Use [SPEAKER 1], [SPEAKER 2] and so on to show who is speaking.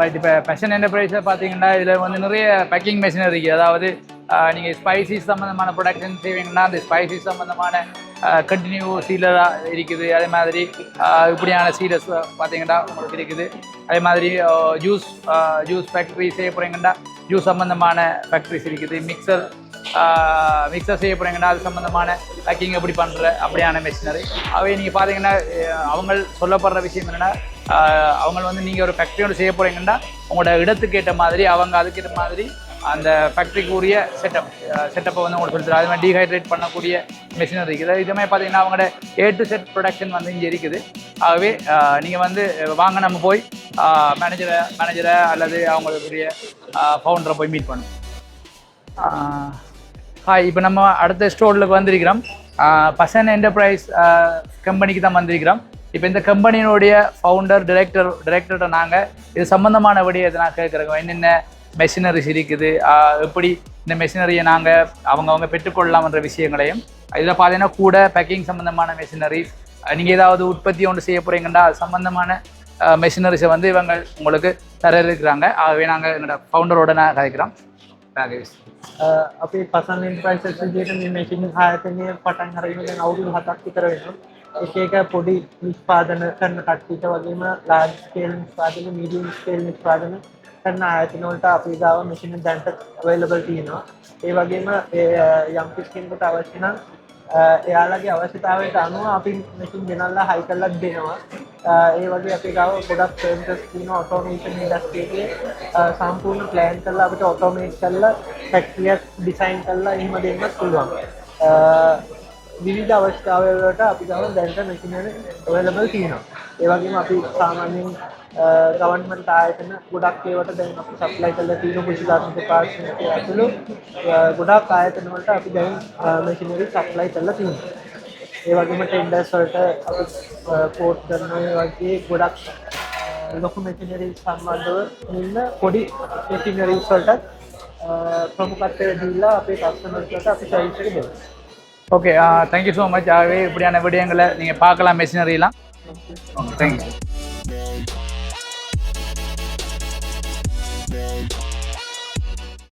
[SPEAKER 1] Right இப்போ fashion என்டர்பிரைஸை பார்த்தீங்கன்னா இதில் வந்து நிறைய பேக்கிங் மெஷின் இருக்குது அதாவது நீங்கள் ஸ்பைசிஸ் சம்மந்தமான ப்ரொடக்ஷன் செய்வீங்கன்னா அந்த ஸ்பைசிஸ் சம்மந்தமான கண்டினியூ சீலராக இருக்குது. அதே மாதிரி இப்படியான சீலர்ஸ் பார்த்தீங்கன்னா உங்களுக்கு இருக்குது. அதே மாதிரி ஜூஸ் ஜூஸ் ஃபேக்ட்ரி செய்ய போகிறீங்கன்னா ஜூஸ் சம்மந்தமான ஃபேக்ட்ரிஸ் இருக்குது. மிக்சர் மிக்சர் செய்ய போகிறீங்கன்னா அது சம்மந்தமான பேக்கிங் எப்படி பண்ணுற அப்படியான மெஷினரி அவை நீங்கள் பார்த்தீங்கன்னா அவங்க சொல்லப்படுற விஷயம் என்னென்னா அவங்க வந்து நீங்கள் ஒரு ஃபேக்ட்ரியோடு செய்ய போகிறீங்கன்னா உங்களோட இடத்துக்கேற்ற மாதிரி அவங்க அதுக்கேற்ற மாதிரி அந்த ஃபேக்ட்ரிக்கு உரிய செட்டப் செட்டப்பை வந்து உங்களுக்கு சொல்லித்தரும் அது மாதிரி டீஹைட்ரேட் பண்ணக்கூடிய மிஷின் இருக்குது இது மாதிரி பார்த்தீங்கன்னா அவங்களோட ஏ டு செட் ப்ரொடக்ஷன் வந்து இங்கே இருக்குது. ஆகவே நீங்கள் வந்து வாங்க நம்ம போய் மேனேஜரை மேனேஜரை அல்லது அவங்களுக்குரிய ஃபவுண்டரை போய் மீட் பண்ணும் ஹாய் இப்போ நம்ம அடுத்த ஸ்டோருக்கு வந்திருக்கிறோம். பசன் என்டர்பிரைஸ் கம்பெனிக்கு தான் வந்திருக்கிறோம். இப்போ இந்த கம்பெனியினுடைய ஃபவுண்டர் டிரெக்டர் டிரெக்டர்கிட்ட நாங்கள் இது சம்மந்தமான விடயத்தை நான் கேட்குறோங்க என்னென்ன மெஷினரிஸ் இருக்குது? எப்படி இந்த மெஷினரியை நாங்கள் அவங்கவுங்க பெற்றுக்கொள்ளலாம்ன்ற விஷயங்களையும் இதில் பார்த்தீங்கன்னா கூட பேக்கிங் சம்மந்தமான மெஷினரிஸ் நீங்கள் ஏதாவது உற்பத்தி ஒன்று செய்ய போகிறீங்கன்னா அது சம்மந்தமான மெஷினரிஸை வந்து இவங்க உங்களுக்கு தர இருக்கிறாங்க ஆகவே நாங்கள் என்னோட ஃபவுண்டரோட நான் கதைக்கிறோம். තාගේ uh,
[SPEAKER 2] අපි පසන් එන්ට්‍රයිසස් විදිහට මේ මේකින් ආයතනය පටන් අරගෙන දැන් අවුරුදු 7ක් විතර වෙනවා. එක එක පොඩි නිෂ්පාදන කරන කට්ටියට වගේම ලාර්ජ් ස්කේල් නිෂ්පාදන මීඩියම් ස්කේල් නිෂ්පාදන කරන ආයතන වලට අපි ගාව මැෂින් දැන්ට අවේලබල් තියෙනවා. ඒ වගේම uh, යම් කිසි කෙනෙකුට අවශ්‍ය නම් uh, එයාලගේ අවශ්‍යතාවයට අනුව අපි මැෂින් ගෙනල්ලා හයි කරලා දෙනවා. අ, ඒ වගේ අපි ගාව ගොඩක් සර්විසස් තියෙනවා ඔටෝමේෂන් ඉන්ඩස්ට්‍රියේ uh, සම්පූර්ණ ප්ලෑන් කරලා අපිට ඔටෝමේට් කරලා ෆැක්ටරියක් ඩිසයින් කරලා එහෙම දෙන්නත් පුළුවන්. අ, විවිධ අවශ්‍යතාවලට අපි ගාව දැනට මැෂිනරි අවైలබල් තියෙනවා. ඒ වගේම අපි සාමාන්‍යයෙන් ගවන්මන්ට් ආයතන ගොඩක් ඒවට දැන් අපි සප්ලයි කරලා තියෙන කුෂිකාත්මක පාර්ශ්වය ඇතුළු අ, ගොඩක් ආයතන වලට අපි දැන් මැෂිනරි සප්ලයි කරලා තියෙනවා. ඒ වගේම ටෙන්ඩර්ස් වලට අපි කෝට් කරන ඒ වගේ ගොඩක් ලොකු මැෂිනරි සම්බන්ධව ඉන්න පොඩි මැෂිනරිස් වලට ප්‍රමුඛත්වය දීලා අපේ කස්ටමර්ස් වලට අපි සර්විස් එක දෙනවා.
[SPEAKER 1] ஓகே தேங்க்யூ ஸோ மச் ஆகவே இப்படியான விடயங்களை நீங்கள் பார்க்கலாம் மெஷினரிலாம் தேங்க்யூ